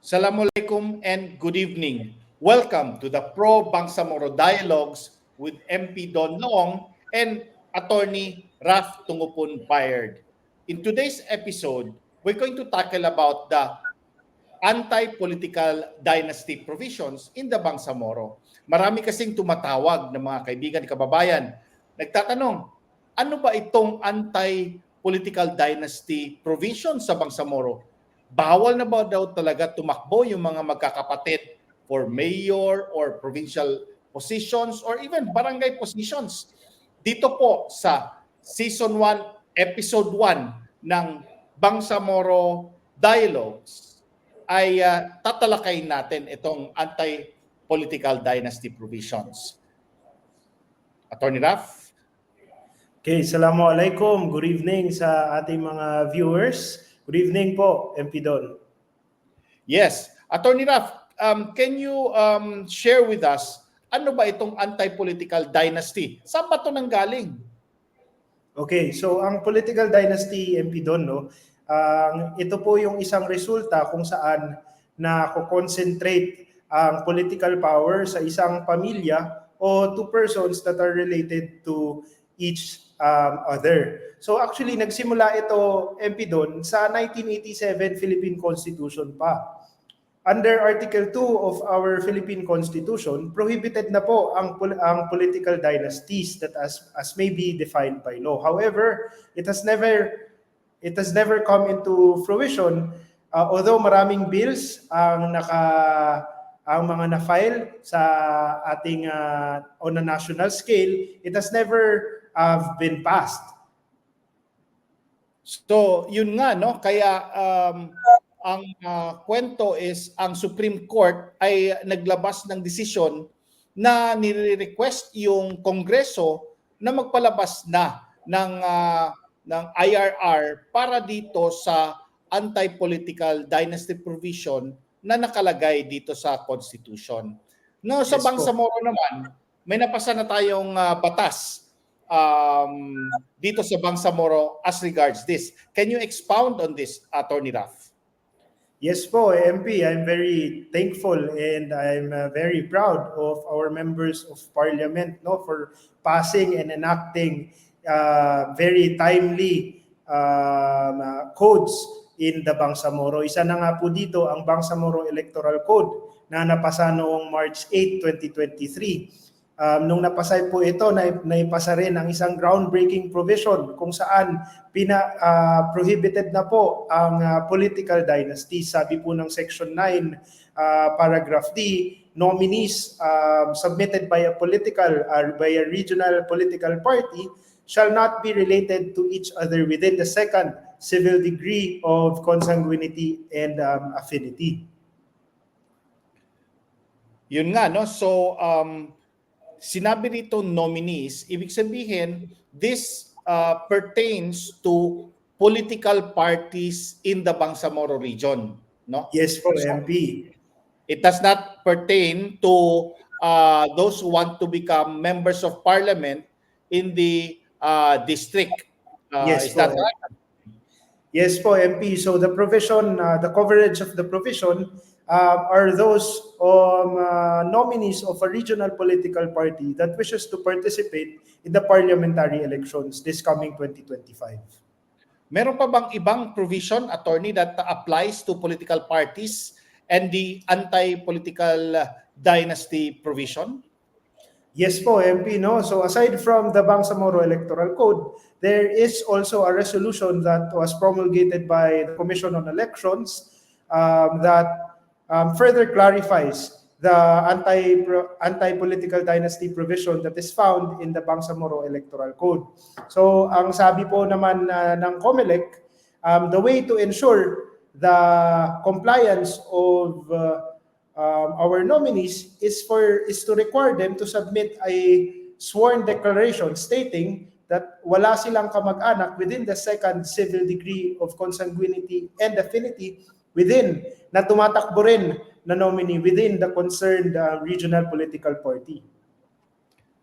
Assalamualaikum and good evening. Welcome to the Pro Bangsamoro Dialogues with MP Don Long and Attorney Raf Tungupon Bayard. In today's episode, we're going to tackle about the anti-political dynasty provisions in the Bangsamoro. Marami kasing tumatawag ng mga kaibigan, kababayan, nagtatanong, ano ba itong anti-political dynasty provision sa Bangsamoro? Bawal na ba daw talaga tumakbo yung mga magkakapatid for mayor or provincial positions or even barangay positions? Dito po sa Season 1, Episode 1 ng Bangsamoro Dialogues ay uh, tatalakayin natin itong anti-political dynasty provisions. Attorney Raf? Okay, Assalamualaikum. Good evening sa ating mga viewers. Good evening po, MP Don. Yes. Attorney Raf, um, can you um, share with us ano ba itong anti-political dynasty? Saan ba ito nanggaling? Okay, so ang political dynasty, MP Don, no, ang ito po yung isang resulta kung saan na concentrate ang political power sa isang pamilya o two persons that are related to each um, other. So actually, nagsimula ito, MP Don, sa 1987 Philippine Constitution pa. Under Article 2 of our Philippine Constitution, prohibited na po ang, ang political dynasties that as, as may be defined by law. However, it has never it has never come into fruition uh, although maraming bills ang naka ang mga na-file sa ating uh, on a national scale, it has never uh, been passed. So, yun nga, no? Kaya um, ang uh, kwento is ang Supreme Court ay naglabas ng desisyon na nire-request yung Kongreso na magpalabas na ng uh, ng IRR para dito sa anti-political dynasty provision na nakalagay dito sa Constitution. No, sa Yes. Bangsamoro naman, may napasa na tayong uh, batas um, dito sa Bangsamoro as regards this. Can you expound on this, Attorney Raf? Yes po, MP, I'm very thankful and I'm uh, very proud of our members of parliament no for passing and enacting uh, very timely um, uh, codes in the Bangsamoro. Isa na nga po dito ang Bangsamoro Electoral Code na napasa noong March 8, 2023. Um, nung napasa po ito, na, naipasa rin ang isang groundbreaking provision kung saan pina, ah, prohibited na po ang ah, political dynasty. Sabi po ng Section 9, ah, Paragraph D, nominees um, submitted by a political or by a regional political party shall not be related to each other within the second civil degree of consanguinity and um, affinity. Yun nga, no? So, um, sinabi rito nominees, ibig sabihin, this uh, pertains to political parties in the Bangsamoro region, no? Yes po, MP. It does not pertain to uh, those who want to become members of parliament in the uh, district. Uh, is Yes, that po. right? Yes po, MP. So the provision, uh, the coverage of the provision uh, are those um, uh, nominees of a regional political party that wishes to participate in the parliamentary elections this coming 2025. Meron pa bang ibang provision, attorney, that applies to political parties and the anti-political uh, dynasty provision? Yes po, MP. No? So aside from the Bangsamoro Electoral Code, there is also a resolution that was promulgated by the Commission on Elections um, that um, further clarifies the anti anti-political dynasty provision that is found in the Bangsamoro Electoral Code. So ang sabi po naman uh, ng COMELEC, um, the way to ensure the compliance of uh, um, our nominees is for is to require them to submit a sworn declaration stating that wala silang kamag-anak within the second civil degree of consanguinity and affinity within na tumatakbo rin na nominee within the concerned uh, regional political party.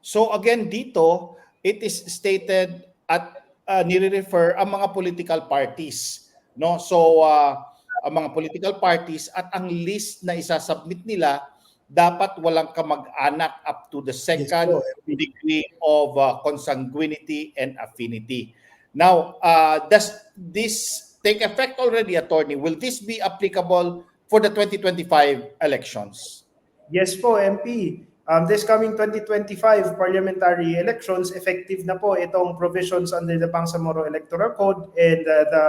So again, dito, it is stated at uh, nire-refer ang mga political parties. No? So uh, ang mga political parties at ang list na isasubmit nila dapat walang kamag-anak up to the second Yes degree of uh, consanguinity and affinity. Now, uh, does this take effect already, attorney? Will this be applicable for the 2025 elections? Yes po, MP. Um, this coming 2025 parliamentary elections, effective na po itong provisions under the Bangsamoro Electoral Code and uh, the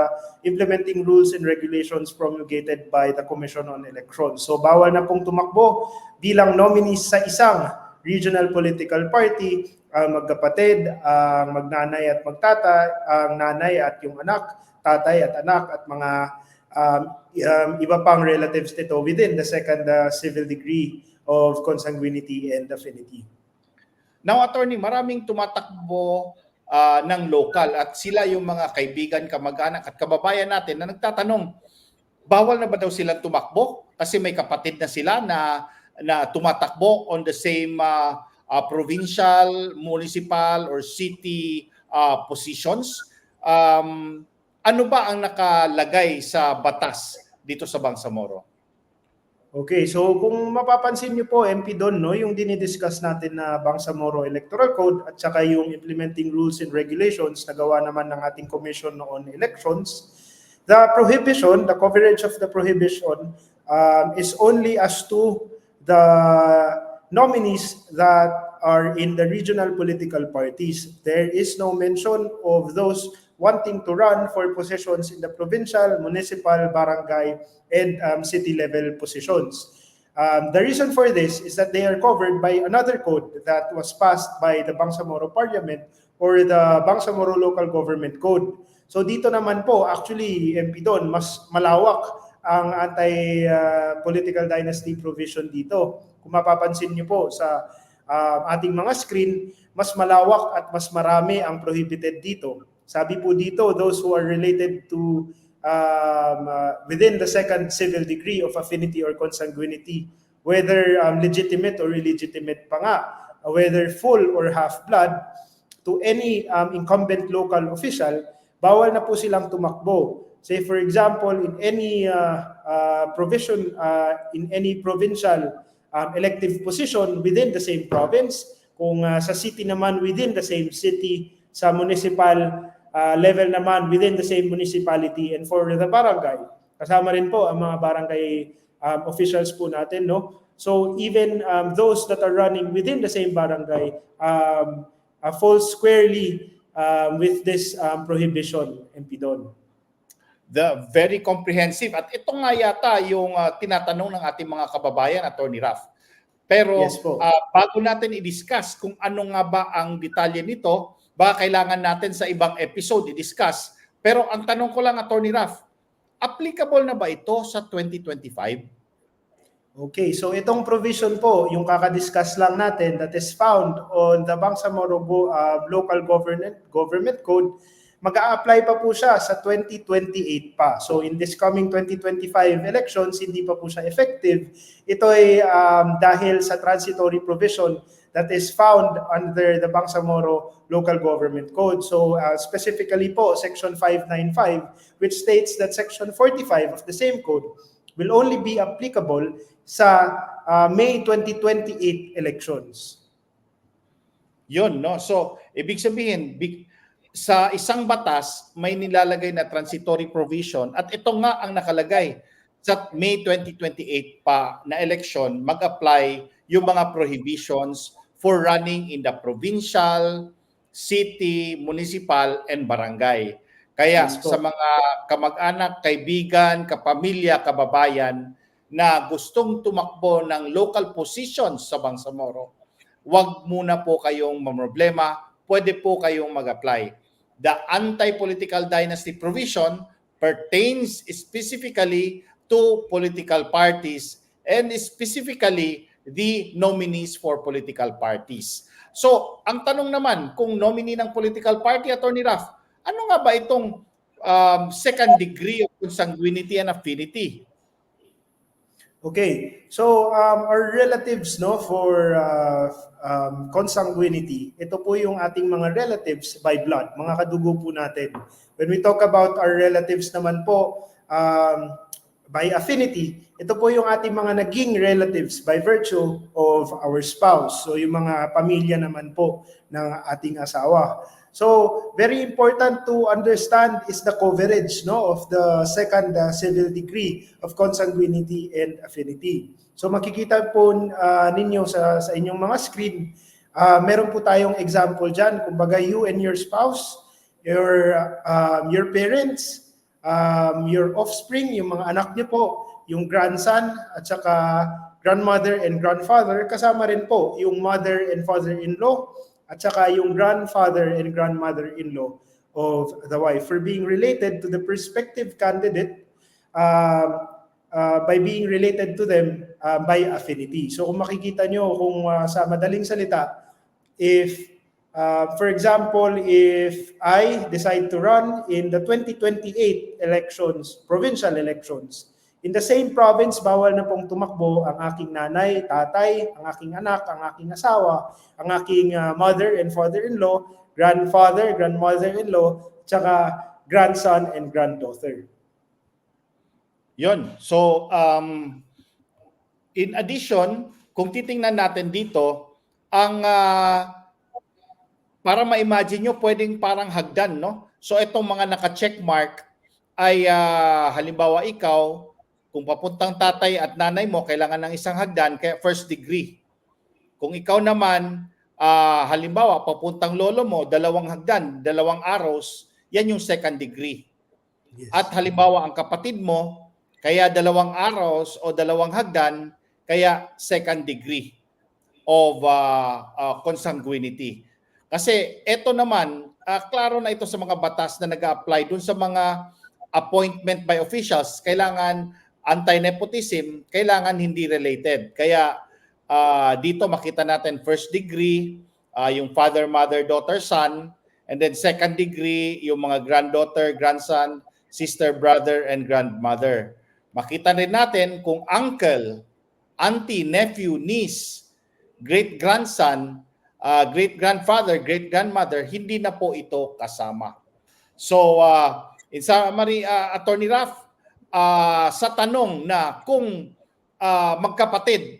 implementing rules and regulations promulgated by the Commission on Elections. So bawal na pong tumakbo bilang nominees sa isang regional political party, ang magkapatid, ang magnanay at magtata, ang nanay at yung anak, tatay at anak at mga um, um, iba pang relatives nito within the second uh, civil degree of consanguinity and affinity. Now, attorney, maraming tumatakbo ah, ng local at sila yung mga kaibigan, kamag-anak at kababayan natin na nagtatanong, bawal na ba daw silang tumakbo? Kasi may kapatid na sila na na tumatakbo on the same ah, ah, provincial, municipal or city ah, positions. Um, ano ba ang nakalagay sa batas dito sa Bangsamoro? Okay, so kung mapapansin niyo po, MP Don, no, yung dinidiscuss natin na Bangsamoro Electoral Code at saka yung implementing rules and regulations na gawa naman ng ating Commission on Elections, the prohibition, the coverage of the prohibition um, is only as to the nominees that are in the regional political parties. There is no mention of those wanting to run for positions in the provincial, municipal, barangay, and um, city level positions. Um, the reason for this is that they are covered by another code that was passed by the Bangsamoro Parliament or the Bangsamoro Local Government Code. So dito naman po, actually, MP Don, mas malawak ang anti-political dynasty provision dito. Kung mapapansin niyo po sa uh, ating mga screen, mas malawak at mas marami ang prohibited dito. Sabi po dito, those who are related to um, uh, within the second civil degree of affinity or consanguinity, whether um, legitimate or illegitimate pa nga, uh, whether full or half-blood, to any um, incumbent local official, bawal na po silang tumakbo. Say for example, in any uh, uh, provision, uh, in any provincial um, elective position within the same province, kung uh, sa city naman within the same city, sa municipal uh, level naman within the same municipality and for the barangay. Kasama rin po ang mga barangay um, officials po natin, no? So even um, those that are running within the same barangay um, uh, fall squarely um, with this um, prohibition, MP Don. The very comprehensive at ito nga yata yung ah, tinatanong ng ating mga kababayan Attorney Raf. Pero Yes po. ah, bago natin i-discuss kung ano nga ba ang detalye nito, baka kailangan natin sa ibang episode i-discuss. Pero ang tanong ko lang Attorney Raf, applicable na ba ito sa 2025? Okay, so itong provision po, yung kakadiscuss lang natin that is found on the Bangsamoro uh, Local Government Government Code, mag-a-apply pa po siya sa 2028 pa. So in this coming 2025 elections, hindi pa po siya effective. Ito ay um, dahil sa transitory provision that is found under the Bangsamoro Local Government Code. So uh, specifically po, Section 595, which states that Section 45 of the same code will only be applicable sa uh, May 2028 elections. Yun, no? So, ibig sabihin, big, sa isang batas, may nilalagay na transitory provision at ito nga ang nakalagay sa May 2028 pa na election, mag-apply yung mga prohibitions for running in the provincial, city, municipal, and barangay. Kaya Yes sa mga kamag-anak, kaibigan, kapamilya, kababayan na gustong tumakbo ng local positions sa Bangsamoro, wag muna po kayong mamroblema, pwede po kayong mag-apply. The anti-political dynasty provision pertains specifically to political parties and specifically the nominees for political parties. So, ang tanong naman, kung nominee ng political party, Attorney Raf, ano nga ba itong um, second degree of consanguinity and affinity? Okay, so um, our relatives no for uh, um, consanguinity, ito po yung ating mga relatives by blood, mga kadugo po natin. When we talk about our relatives naman po, um, by affinity, ito po yung ating mga naging relatives by virtue of our spouse. So yung mga pamilya naman po ng ating asawa. So very important to understand is the coverage no of the second uh, civil degree of consanguinity and affinity. So makikita po uh, ninyo sa sa inyong mga screen, uh, meron po tayong example diyan, kumbaga you and your spouse, your um, your parents, um, your offspring, yung mga anak niyo po, yung grandson at saka grandmother and grandfather, kasama rin po yung mother and father-in-law at saka yung grandfather and grandmother-in-law of the wife for being related to the prospective candidate um, uh, by being related to them uh, by affinity. So kung makikita nyo kung uh, sa madaling salita, if uh, for example, if I decide to run in the 2028 elections, provincial elections, in the same province, bawal na pong tumakbo ang aking nanay, tatay, ang aking anak, ang aking asawa, ang aking uh, mother and father-in-law, grandfather, grandmother-in-law, tsaka grandson and granddaughter. Yon. So, um, in addition, kung titingnan natin dito, ang ah, para ma-imagine nyo, pwedeng parang hagdan, no? So, itong mga naka-check mark ay ah, halimbawa ikaw, kung papuntang tatay at nanay mo, kailangan ng isang hagdan, kaya first degree. Kung ikaw naman, ah, halimbawa, papuntang lolo mo, dalawang hagdan, dalawang arrows, yan yung second degree. Yes. At halimbawa, ang kapatid mo, kaya dalawang arrows o dalawang hagdan, kaya second degree of uh, uh, consanguinity. Kasi ito naman, uh, klaro na ito sa mga batas na nag apply dun sa mga appointment by officials, kailangan anti-nepotism, kailangan hindi related. Kaya uh, dito makita natin first degree, uh, yung father, mother, daughter, son, and then second degree, yung mga granddaughter, grandson, sister, brother, and grandmother. Makita rin natin kung uncle, auntie, nephew, niece, great-grandson, uh, great-grandfather, great-grandmother, hindi na po ito kasama. So, uh, in summary, uh, Attorney Raff, uh, sa tanong na kung uh, magkapatid,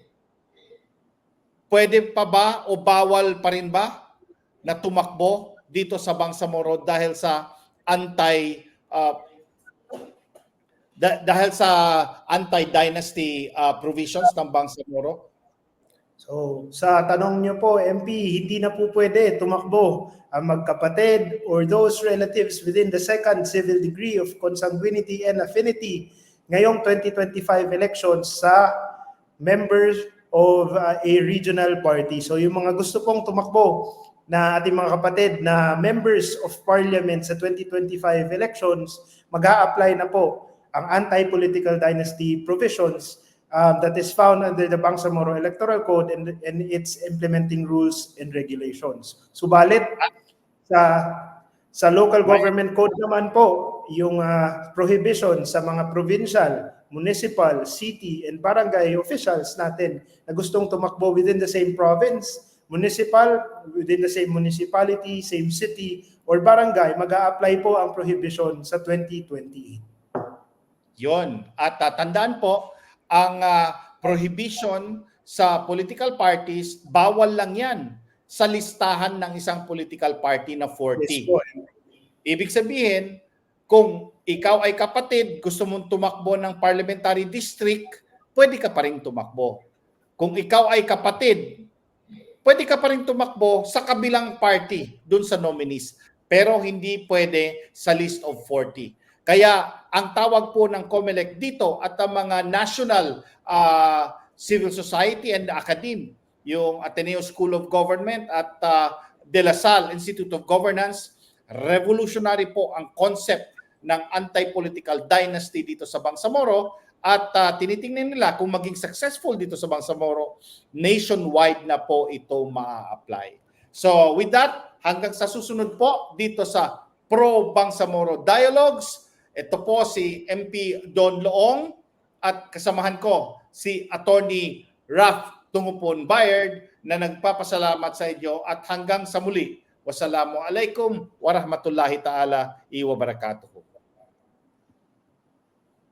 pwede pa ba o bawal pa rin ba na tumakbo dito sa Bangsamoro dahil sa anti uh, da- dahil sa anti-dynasty uh, provisions ng Bangsamoro? So, sa tanong niyo po, MP, hindi na po pwede tumakbo ang magkapatid or those relatives within the second civil degree of consanguinity and affinity ngayong 2025 elections sa members of uh, a regional party. So, yung mga gusto pong tumakbo na ating mga kapatid na members of parliament sa 2025 elections, mag apply na po ang anti-political dynasty provisions um, that is found under the Bangsamoro Electoral Code and, and its implementing rules and regulations. Subalit, sa sa local government code naman po, yung uh, prohibition sa mga provincial, municipal, city, and barangay officials natin na gustong tumakbo within the same province, municipal, within the same municipality, same city, or barangay, mag apply po ang prohibition sa 2028. Yon. At uh, tandaan po, ang uh, prohibition sa political parties, bawal lang yan sa listahan ng isang political party na 40. Yes po. Ibig sabihin, kung ikaw ay kapatid, gusto mong tumakbo ng parliamentary district, pwede ka pa rin tumakbo. Kung ikaw ay kapatid, pwede ka pa rin tumakbo sa kabilang party dun sa nominees. Pero hindi pwede sa list of 40. Kaya ang tawag po ng COMELEC dito at ang mga national uh, civil society and academe, yung Ateneo School of Government at uh, De La Salle Institute of Governance, revolutionary po ang concept ng anti-political dynasty dito sa Bangsamoro at uh, tinitingnan nila kung maging successful dito sa Bangsamoro, nationwide na po ito ma-apply. So with that, hanggang sa susunod po dito sa Pro Bangsamoro Dialogues, ito po si MP Don Loong at kasamahan ko si Attorney Raf Tungupon Bayard na nagpapasalamat sa inyo at hanggang sa muli. Wassalamu alaikum warahmatullahi ta'ala iwa barakatuh.